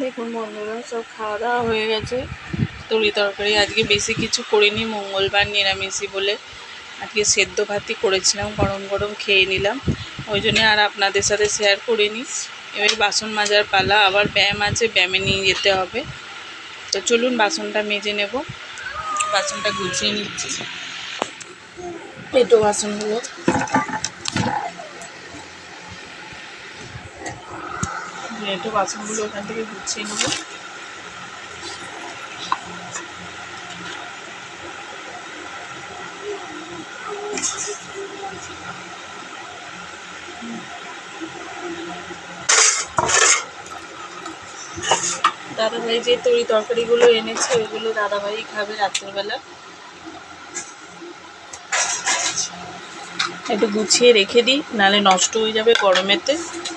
দেখুন বন্ধুরা, সব খাওয়া দাওয়া হয়ে গেছে। তরি তরকারি আজকে বেশি কিছু করিনি, মঙ্গলবার নিরামিষই বলে আজকে সেদ্ধ ভাতই করেছিলাম, গরম গরম খেয়ে নিলাম। ওই জন্য আর আপনাদের সাথে শেয়ার করিনি। এবার বাসন মাজার পালা, আবার ব্যায়াম আছে, ব্যায়ামে নিয়ে যেতে হবে। তো চলুন বাসনটা মেজে নেব। বাসনটা গুছিয়ে নিচ্ছি। পেটো বাসনগুলো। একটু বাসনগুলো ওখান থেকে গুছিয়ে নেব। দাদাভাই যে তরি তরকারিগুলো এনেছে ওইগুলো দাদাভাই খাবে রাত্রেবেলা। একটু গুছিয়ে রেখে দিই নাহলে নষ্ট হয়ে যাবে গরমেতে।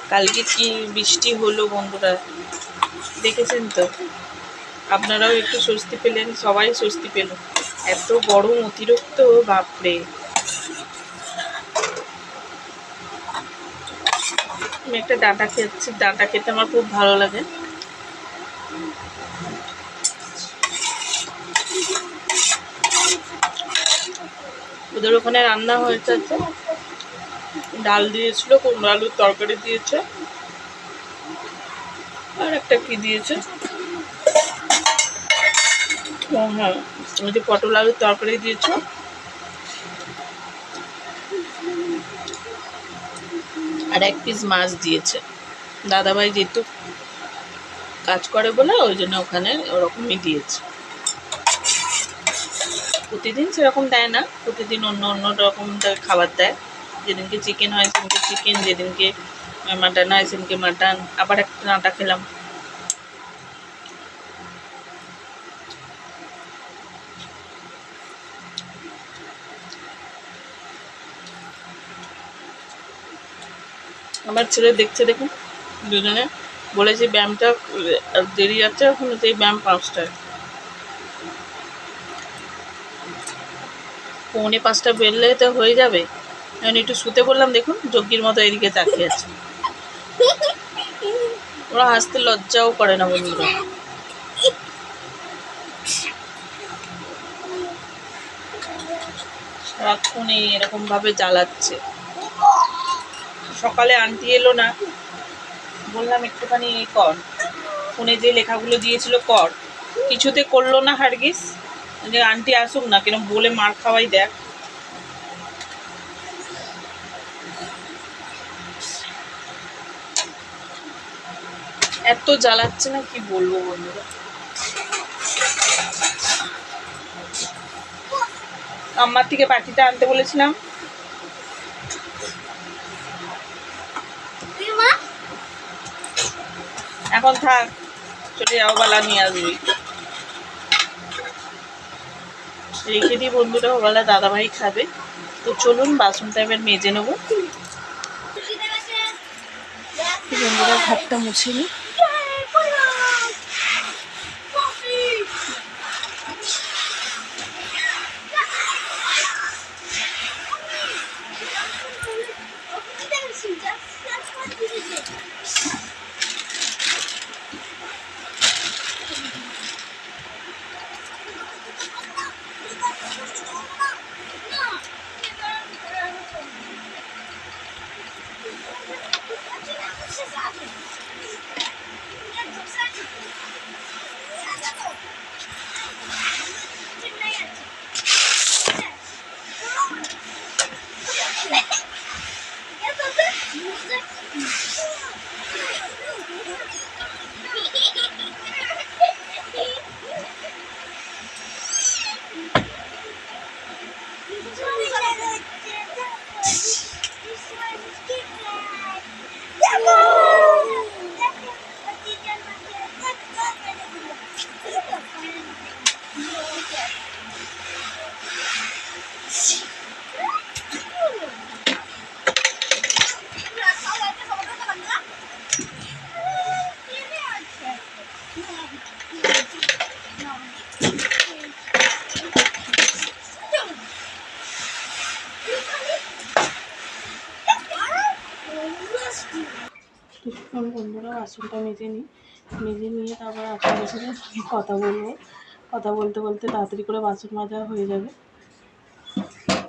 কালকে কি বৃষ্টি হলো বন্ধুরা? দেখেছেন তো? আপনারাও একটু স্বস্তি পেলেন, সবাই স্বস্তি পেল। এত গরম, অতিরিক্ত, বাপরে। আমি একটা ডাঁটা খেয়েছি, ডাঁটা খেতে আমার খুব ভালো লাগে। ওদের ওখানে রান্না হয়েছে ডাল দিয়েছিল, কুমড়ো আলুর তরকারি দিয়েছে। আর একটা কি দিয়েছে? ও হ্যাঁ ওই যে পটল আলুর তরকারি দিয়েছে। আর এক পিস মাছ দিয়েছে। দাদাভাই যেহেতু কাজ করে বলে, ওই জন্য ওখানে ওরকমই দিয়েছে। প্রতিদিন সেরকম দেয় না, প্রতিদিন অন্য অন্য রকম খাবার দেয়। যেদিনকে চিকেন হয়, সেদিনকে চিকেন যেদিনকে মাটন হয়, সেদিনকে মাটন আবার একটা নাটা খেলাম। আমার ছেলে দেখছে দেখুন, দুজনে। বলেছে ব্যায়ামটা দেরি যাচ্ছে এখন সেই ব্যায়াম পাঁচটায়। পৌনে পাঁচটা বেরলে তো হয়ে যাবে। এখন একটু শুতে বললাম, দেখুন যজ্ঞির মতো এদিকে তাকিয়ে আছে। ওরা হাসতে লজ্জাও করে না বন্ধুরা। এরকম ভাবে জ্বালাচ্ছে। সকালে আন্টি এলো না। বললাম, একটুখানি কর। ফোনে যে লেখাগুলো দিয়েছিল, কর। কিছুতে করল না হারগিস? যে আন্টি আসুক না, কেন বলে মার খাওয়াই দেখ। এত জ্বালাচ্ছে না কি বলব বন্ধুরা? আমার থেকে পাখিটা আনতে বলেছিলাম। এখন থাক চলে যাও বেলা নিয়ে আসবি। রেখে দিই বন্ধুরা ওবেলা দাদাভাই খাবে। তো চলুন বাসনটা এবার মেজে নেব। বন্ধুরা ঘরটা মুছে নিই কিছুক্ষণ বন্ধুরা আসনটা মেজে নিই। মেজে নিয়ে তারপর আপনাদের সাথে কথা বলব। কথা বলতে বলতে তাড়াতাড়ি করে বাসন মাজা হয়ে যাবে।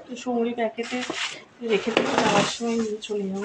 তো সঙ্গে প্যাকেটে রেখে দেবো, যাওয়ার সময় নিয়ে চলে যাব।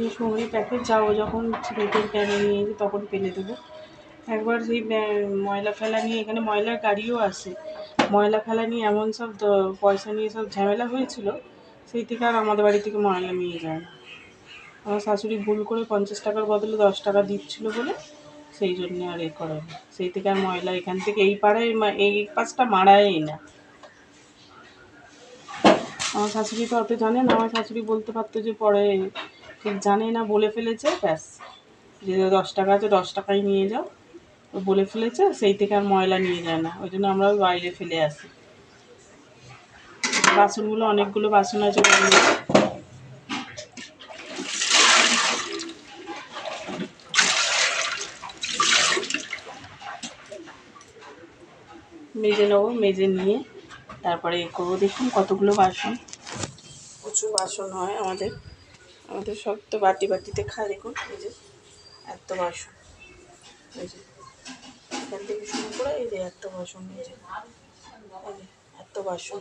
যে সঙ্গে প্যাকেট যাব যখন ছেলেদের ক্যানে নিয়ে তখন ফেলে দেবো। একবার সেই ময়লা ফেলা নিয়ে, এখানে ময়লার গাড়িও আসে ময়লা ফেলা নিয়ে এমন সব পয়সা নিয়ে সব ঝামেলা হয়েছিল, সেই থেকে আর আমাদের বাড়ি থেকে ময়লা নিয়ে যায়। না আমার শাশুড়ি ভুল করে পঞ্চাশ টাকার বদলে দশ টাকা দিচ্ছিল বলে সেই জন্য আর এ করে সেই থেকে আর ময়লা এখান থেকে এই পাড়ায় এই পাশটা মারাই না। আমার শাশুড়ি তো অত জানে না, আমার শাশুড়ি বলতে পারতো যে পরে ঠিক জানে না বলে ফেলেছে, ব্যাস। যে দশ টাকা আছে, দশ টাকাই নিয়ে যাও। ও বলে ফেলেছে, সেই থেকে আর ময়লা নিয়ে যায় না। ওই জন্য আমরা বাইরে ফেলে আসি। বাসনগুলো, অনেকগুলো বাসন আছে মেজে নেব, মেজে নিয়ে তারপরে এ করব দেখুন কতগুলো বাসন। প্রচুর বাসন হয় আমাদের। আমাদের সব তো বাটি বাটিতে খায়, দেখুন, এই যে এত বাসন এখান থেকে শুরু করে এই যে এত বাসন এই যে এত বাসন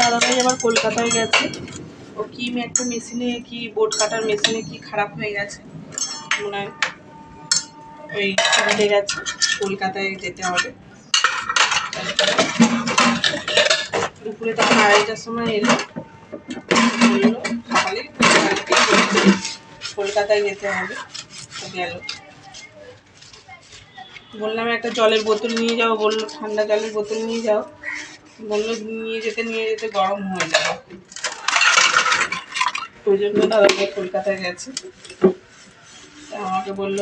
দাদাভাই আবার কলকাতায় গেছে। ও কি একটা মেশিনে কি বোর্ড কাটার মেশিনে কি খারাপ হয়ে গেছে? মনে ওই চলে গেছে, কলকাতায় যেতে হবে। দুপুরে তখন আড়াইটার সময় এলো। বলল কলকাতায় যেতে হবে। গেল। বললাম, একটা জলের বোতল নিয়ে যাও। বলল, ঠান্ডা জলের বোতল নিয়ে যাও। বলল নিয়ে যেতে নিয়ে যেতে গরম হয়ে যাবে ওই জন্য দাদাকে কলকাতায় গেছে। আমাকে বলল,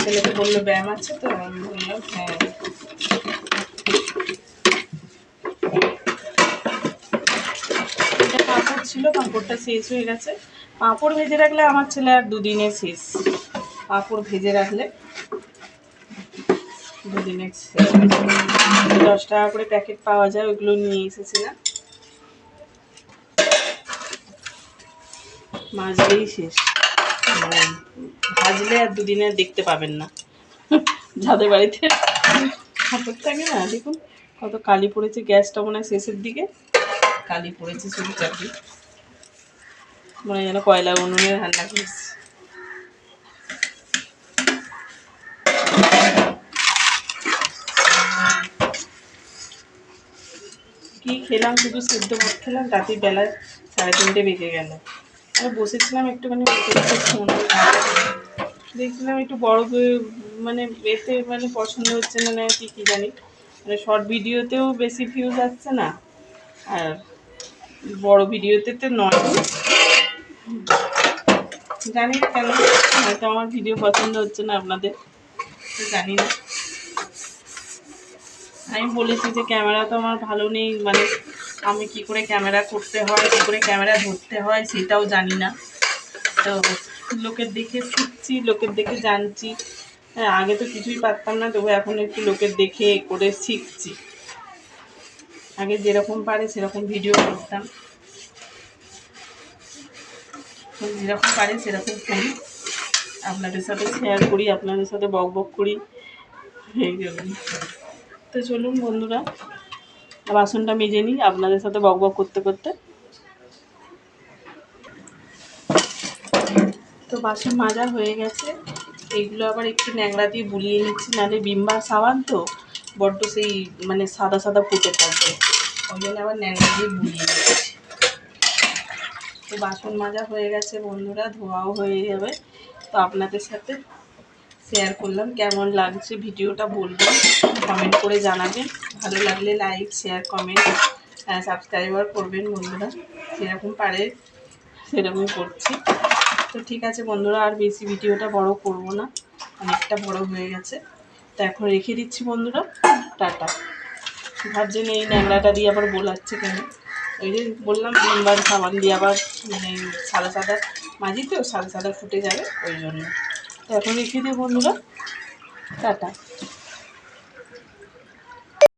ছেলেকে বলল, ব্যায়াম আছে তো? আমি বললাম হ্যাঁ। পাঁপড় ছিল, পাঁপড়টা শেষ হয়ে গেছে। পাঁপড় ভেজে রাখলে আমার ছেলে আর দুদিনে শেষ। পাঁপড় ভেজে রাখলে দুদিনে শেষ। দশ টাকা করে প্যাকেট পাওয়া যায়, ওইগুলো নিয়ে এসেছিলাম। মাজলেই শেষ। ভাজলে আর দুদিনে দেখতে পাবেন না। যাদের বাড়িতে ঠাকুর থাকে না, দেখুন কত কালি পড়েছে গ্যাসটা মনে হয় শেষের দিকে। কালি পড়েছে শুধু চাকরি মনে হয় যেন কয়লা উনুনে রান্না করেছি। কি খেলাম, শুধু সেদ্ধ ভাত খেলাম, রাতের বেলায় সাড়ে তিনটে বেজে গেল। আমি বসেছিলাম একটুখানি ফোন দেখছিলাম একটু বড় মানে এতে মানে পছন্দ হচ্ছে না না কি, কী জানি। মানে শর্ট ভিডিওতেও বেশি ভিউজ আসছে না। আর বড় ভিডিওতে তো নয়। জানি না কেন, হয়তো আমার ভিডিও পছন্দ হচ্ছে না আপনাদের জানি না। আমি বলেছি যে ক্যামেরা তো আমার ভালো নেই মানে আমি কি করে ক্যামেরা করতে হয়, কী করে ক্যামেরা ধরতে হয় সেটাও জানি না। তো লোকের দেখে শিখছি, লোকের দেখে জানছি। হ্যাঁ আগে তো কিছুই পারতাম না, তবু এখন একটু লোকের দেখে করে শিখছি। আগে যেরকম পারে সেরকম ভিডিও করতাম। যেরকম পারে সেরকম করি। আপনাদের সাথে শেয়ার করি, আপনাদের সাথে বক বক করি। এই জন্য তো চলুন বন্ধুরা। বাসনটা মেজে নিই আপনাদের সাথে বক বক করতে করতে। তো বাসন মাজা হয়ে গেছে। এইগুলো আবার একটু ন্যাংরা দিয়ে বুলিয়ে নিচ্ছি, নাহলে বিম্বার সাবান তো বড্ড সেই মানে সাদা সাদা ফুটে থাকবে। ওই জন্য আবার ন্যাংরা দিয়ে বুলিয়ে নিচ্ছি। তো বাসন মাজা হয়ে গেছে বন্ধুরা, ধোয়াও হয়ে যাবে। তো আপনাদের সাথে শেয়ার করলাম। কেমন লাগছে ভিডিওটা বলবেন কমেন্ট করে জানাবেন। ভালো লাগলে লাইক শেয়ার কমেন্ট সাবস্ক্রাইবার করবেন বন্ধুরা। যেরকম পারে সেরকমই করছি। তো ঠিক আছে বন্ধুরা, আর বেশি ভিডিওটা বড় করব না। অনেকটা বড় হয়ে গেছে। তো এখন রেখে দিচ্ছি বন্ধুরা। টাটা। ভাবছেন এই ন্যাংরাটা দিয়ে আবার বোলাচ্ছে কেন? ওই যে বললাম, তিনবার সাবান দিয়ে আবার মানে সাদা সাদা মাজি তো, সাদা সাদা ফুটে যাবে, ওই জন্য। এখন রেখে দিই বন্ধুরা। টাটা।